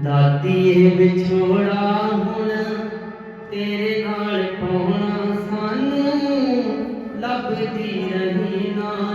ਦਾਤੀਏ ਵਿਛੋੜਾ ਹੁਣ ਤੇਰੇ ਨਾਲ ਪਾਉਣਾ ਸਾਨੂੰ ਲੱਭਦੀ ਰਹੀ ਨਾ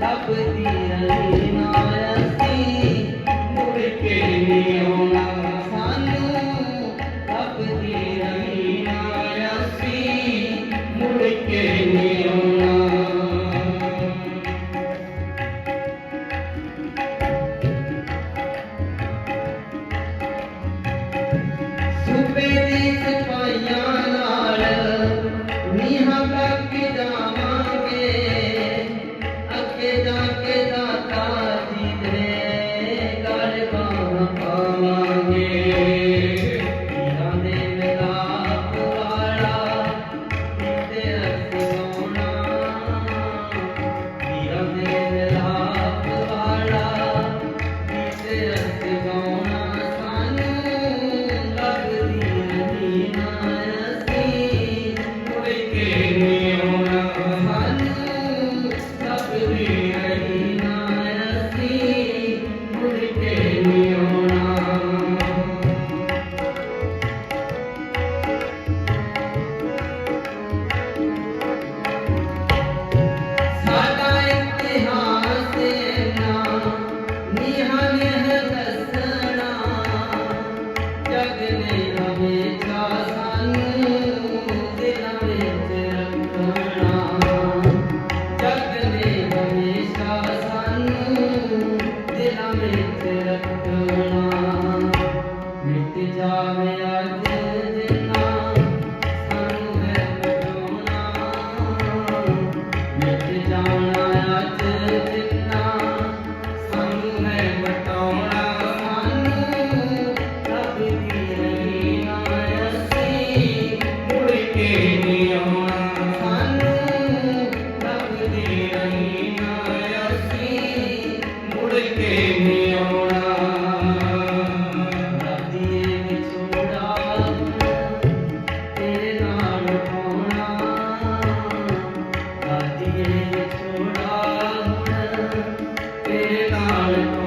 ਲੱਭਦੀ ਅਲੀ ਨਾ ਅਸੀਂ ਮੁੜ ਕੇ ਨਹੀਂ ਆਉਣਾ ਸਾਨੂੰ ਲੱਭਦੀ ਅਲੀ ਨਾ ਅਸੀਂ ਮੁੜ ਕੇ ਨਹੀਂ ਆਉਣਾ ਸੁਪਨੇ Amen. जावे आगे Bye.